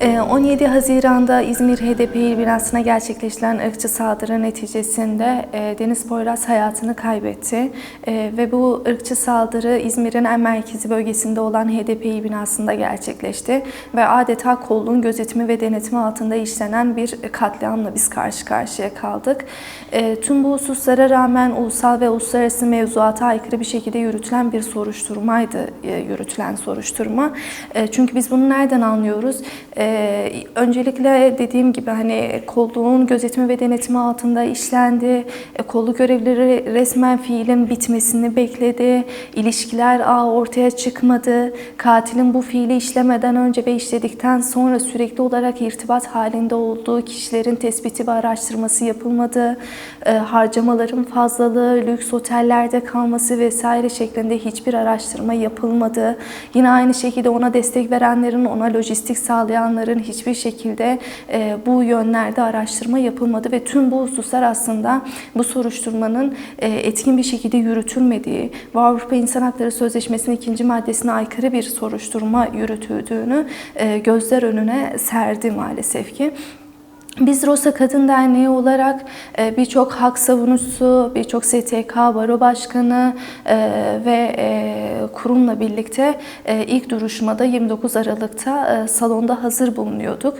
Ee, 17 Haziran'da İzmir HDP il binasına gerçekleştiren ırkçı saldırı neticesinde e, Deniz Poyraz hayatını kaybetti. E, Ve bu ırkçı saldırı İzmir'in en merkezi bölgesinde olan HDP il binasında gerçekleşti. Ve adeta kolluğun gözetimi ve denetimi altında işlenen bir katliamla biz karşı karşıya kaldık. E, Tüm bu hususlara rağmen ulusal ve uluslararası mevzuata aykırı bir şekilde yürütülen bir soruşturmaydı yürütülen soruşturma. Çünkü biz bunu nereden anlıyoruz? E, Öncelikle dediğim gibi hani kolluğun gözetimi ve denetimi altında işlendi. E, Kolluk görevlileri resmen fiilin bitmesini bekledi. İlişkiler ağı ortaya çıkmadı. Katilin bu fiili işlemeden önce ve işledikten sonra sürekli olarak irtibat halinde olduğu kişilerin tespiti ve araştırması yapılmadı. E, Harcamaların fazlalığı, lüks otellerde kalması vesaire şeklinde hiçbir araştırma yapılmadı. Yine aynı şekilde ona destek verenlerin, ona lojistik sağlayanların hiçbir şekilde e, bu yönlerde araştırma yapılmadı ve tüm bu hususlar aslında bu soruşturmanın e, etkin bir şekilde yürütülmediği ve Avrupa İnsan Hakları Sözleşmesi'nin ikinci maddesine aykırı bir soruşturma yürütüldüğünü e, gözler önüne serdi maalesef ki. Biz Rosa Kadın Derneği olarak e, birçok hak savunucusu, birçok STK Baro Başkanı e, ve e, kurumla birlikte ilk duruşmada 29 Aralık'ta salonda hazır bulunuyorduk.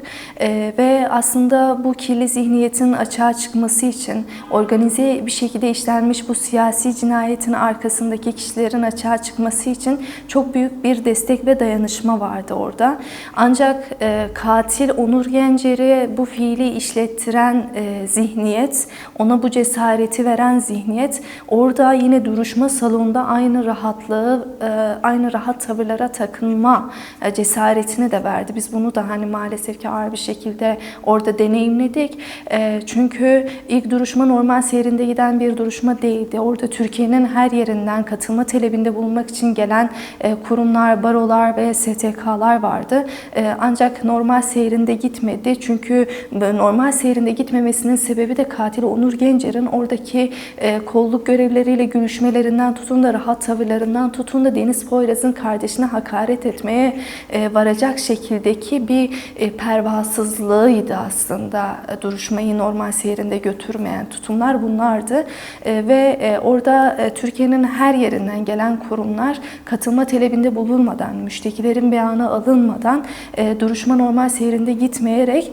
Ve aslında bu kirli zihniyetin açığa çıkması için organize bir şekilde işlenmiş bu siyasi cinayetin arkasındaki kişilerin açığa çıkması için çok büyük bir destek ve dayanışma vardı orada. Ancak katil Onur Gencer'i bu fiili işlettiren e, zihniyet, ona bu cesareti veren zihniyet orada yine duruşma salonunda aynı rahatlığı, e, aynı rahat tavırlara takınma e, cesaretini de verdi. Biz bunu da hani maalesef ki ağır bir şekilde orada deneyimledik. E, çünkü ilk duruşma normal seyrinde giden bir duruşma değildi. Orada Türkiye'nin her yerinden katılma talebinde bulunmak için gelen e, kurumlar, barolar ve STK'lar vardı. E, ancak normal seyrinde gitmedi. Çünkü normal seyrinde gitmemesinin sebebi de katil Onur Gencer'in oradaki e, kolluk görevleriyle görüşmelerinden tutun da rahat tavırlarından tutun da Deniz Poyraz'ın kardeşine hakaret etmeye e, varacak şekildeki bir e, pervasızlığıydı aslında. E, duruşmayı normal seyrinde götürmeyen tutumlar bunlardı. E, ve e, orada e, Türkiye'nin her yerinden gelen kurumlar katılma talebinde bulunmadan, müştekilerin beyanı alınmadan e, duruşma normal seyrinde gitmeyerek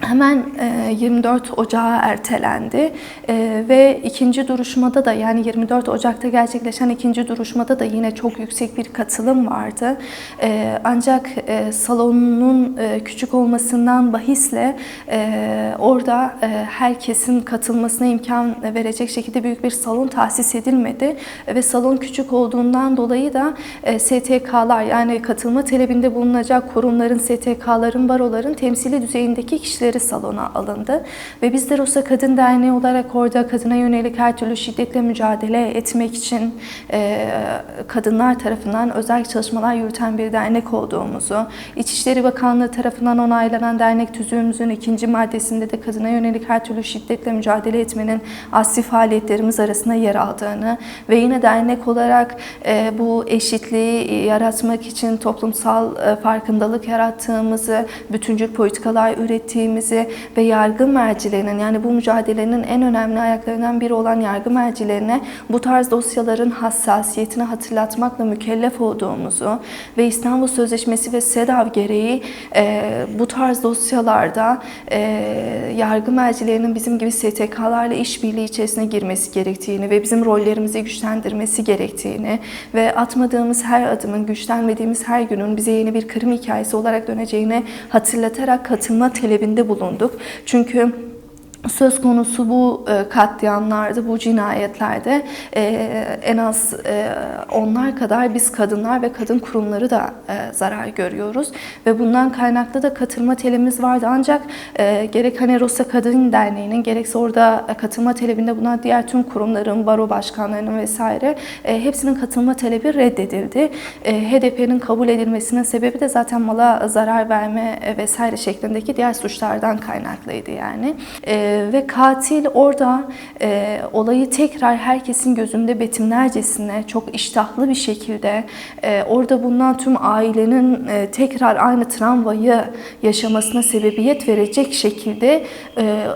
Hemen e, 24 Ocağı ertelendi E, ve ikinci duruşmada da yani 24 Ocak'ta gerçekleşen ikinci duruşmada da yine çok yüksek bir katılım vardı. E, ancak e, salonun e, küçük olmasından bahisle e, orada e, herkesin katılmasına imkan verecek şekilde büyük bir salon tahsis edilmedi ve salon küçük olduğundan dolayı da e, STK'lar yani katılma talebinde bulunacak kurumların, STK'ların, baroların temsili düzeyindeki kişileri salona alındı. Ve biz de Rosa Kadın Derneği olarak orada kadına yönelik her türlü şiddetle mücadele etmek için e, kadınlar tarafından özel çalışmalar yürüten bir dernek olduğumuzu, İçişleri Bakanlığı tarafından onaylanan dernek tüzüğümüzün ikinci maddesinde de kadına yönelik her türlü şiddetle mücadele etmenin asli faaliyetlerimiz arasında yer aldığını ve yine dernek olarak e, bu eşitliği yaratmak için toplumsal e, farkındalık yarattığımızı, bütüncül politikalar ürettiğimizi ve yargı mercilerinin yani bu mücadelenin en önemli ayaklarından biri olan yargı mercilerine bu tarz dosyaların hassasiyetini hatırlatmakla mükellef olduğumuzu ve İstanbul Sözleşmesi ve SEDAV gereği e, bu tarz dosyalarda e, yargı mercilerinin bizim gibi STK'larla işbirliği içerisine girmesi gerektiğini ve bizim rollerimizi güçlendirmesi gerektiğini ve atmadığımız her adımın, güçlenmediğimiz her günün bize yeni bir kırım hikayesi olarak döneceğini hatırlatarak katılma talebinde bulunduk. Çünkü söz konusu bu e, katliamlarda, bu cinayetlerde e, en az e, onlar kadar biz kadınlar ve kadın kurumları da zarar görüyoruz. Ve bundan kaynaklı da katılma talebimiz vardı. Ancak gerek hani Rosa Kadın Derneği'nin gerekse orada katılma talebinde bulunan diğer tüm kurumların, baro başkanlarının vesaire hepsinin katılma talebi reddedildi. HDP'nin kabul edilmesinin sebebi de zaten mala zarar verme vesaire şeklindeki diğer suçlardan kaynaklıydı yani. E, ve katil orada e, olayı tekrar herkesin gözünde betimlercesine çok iştahlı bir şekilde e, orada bulunan tüm ailenin e, tekrar aynı travmayı yaşamasına sebebiyet verecek şekilde e,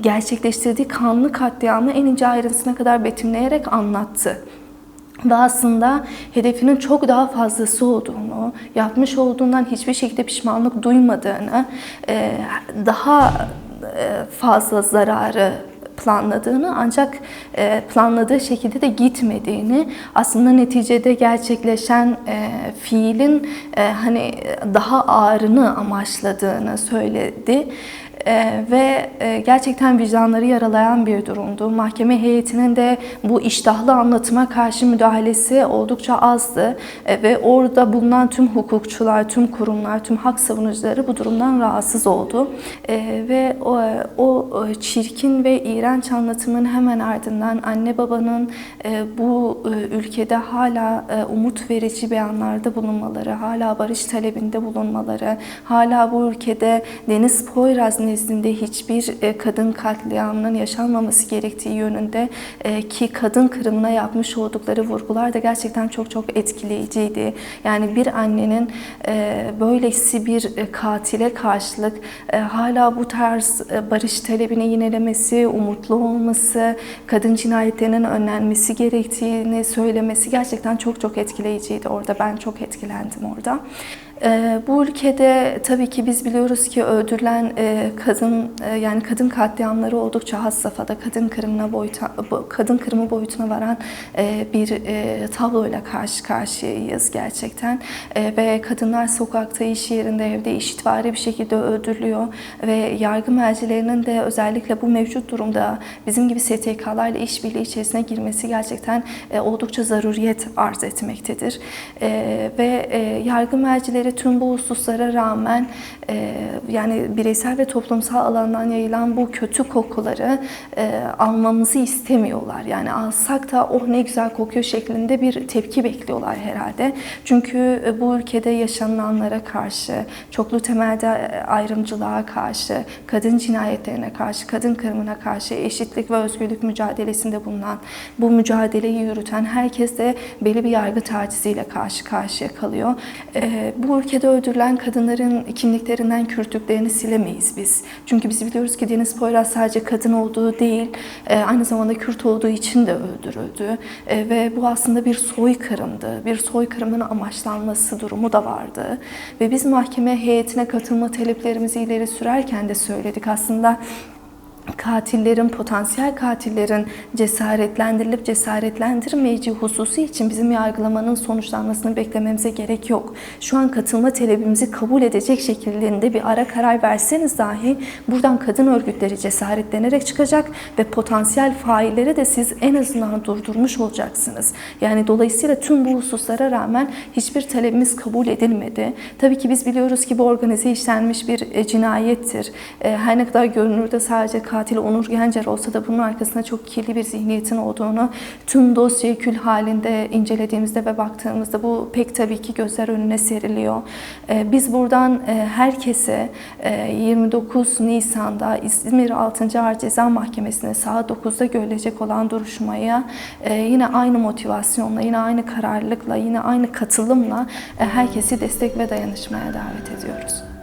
gerçekleştirdiği kanlı katliamı en ince ayrıntısına kadar betimleyerek anlattı. Ve aslında hedefinin çok daha fazlası olduğunu, yapmış olduğundan hiçbir şekilde pişmanlık duymadığını, e, daha fazla zararı planladığını ancak e, planladığı şekilde de gitmediğini aslında neticede gerçekleşen e, fiilin e, hani daha ağırını amaçladığını söyledi. Ee, ve e, gerçekten vicdanları yaralayan bir durumdu. Mahkeme heyetinin de bu iştahlı anlatıma karşı müdahalesi oldukça azdı E, ve orada bulunan tüm hukukçular, tüm kurumlar, tüm hak savunucuları bu durumdan rahatsız oldu. E, ve o, o çirkin ve iğrenç anlatımın hemen ardından anne babanın e, bu e, ülkede hala e, umut verici beyanlarda bulunmaları, hala barış talebinde bulunmaları, hala bu ülkede Deniz Poyraz nezdinde hiçbir e, kadın katliamının yaşanmaması gerektiği yönünde e, ki kadın kırımına yapmış oldukları vurgular da gerçekten çok çok etkileyiciydi. Yani bir annenin e, böylesi bir katile karşılık hala bu tarz barış talebini yinelemesi, umutlu olması, kadın cinayetlerinin önlenmesi gerektiğini söylemesi gerçekten çok çok etkileyiciydi orada. Ben çok etkilendim orada. Ee, bu ülkede tabii ki biz biliyoruz ki öldürülen e, kadın e, yani kadın katliamları oldukça has safhada. Kadın kırımına boyuta, kadın kırımı boyutuna varan e, bir tabloyla karşı karşıyayız gerçekten. Ve kadınlar sokakta, iş yerinde, evde eşitvari bir şekilde öldürülüyor. Ve yargı mercilerinin de özellikle bu mevcut durumda bizim gibi STK'larla işbirliği içerisine girmesi gerçekten oldukça zaruriyet arz etmektedir. Ve yargı mercileri ve tüm bu hususlara rağmen e, yani bireysel ve toplumsal alandan yayılan bu kötü kokuları e, almamızı istemiyorlar. Yani alsak da oh ne güzel kokuyor şeklinde bir tepki bekliyorlar herhalde. Çünkü e, bu ülkede yaşananlara karşı, çoklu temelde ayrımcılığa karşı, kadın cinayetlerine karşı, kadın kırımına karşı eşitlik ve özgürlük mücadelesinde bulunan, bu mücadeleyi yürüten herkes de belli bir yargı taciziyle karşı karşıya kalıyor. E, bu ülkede öldürülen kadınların kimliklerinden kürtüklerini silemeyiz biz. Çünkü biz biliyoruz ki Deniz Poyraz sadece kadın olduğu değil, e, aynı zamanda Kürt olduğu için de öldürüldü. E, ve bu aslında bir soykırımdı. Bir soykırımın amaçlanması durumu da vardı. Ve biz mahkeme heyetine katılma taleplerimizi ileri sürerken de söyledik. Aslında katillerin, potansiyel katillerin cesaretlendirilip cesaretlendirmeyeceği hususu için bizim yargılamanın sonuçlanmasını beklememize gerek yok. Şu an katılma talebimizi kabul edecek şekilde bir ara karar verseniz dahi buradan kadın örgütleri cesaretlenerek çıkacak ve potansiyel failleri de siz en azından durdurmuş olacaksınız. Yani dolayısıyla tüm bu hususlara rağmen hiçbir talebimiz kabul edilmedi. Tabii ki biz biliyoruz ki bu organize işlenmiş bir e, cinayettir. E, her ne kadar görünürde sadece katil Onur Gencer olsa da bunun arkasında çok kirli bir zihniyetin olduğunu tüm dosyayı kül halinde incelediğimizde ve baktığımızda bu pek tabii ki gözler önüne seriliyor. Ee, biz buradan e, herkese 29 e, Nisan'da İzmir 6. Ağır Ceza Mahkemesi'ne saat 9'da görülecek olan duruşmaya e, yine aynı motivasyonla, yine aynı kararlılıkla, yine aynı katılımla herkesi destek ve dayanışmaya davet ediyoruz.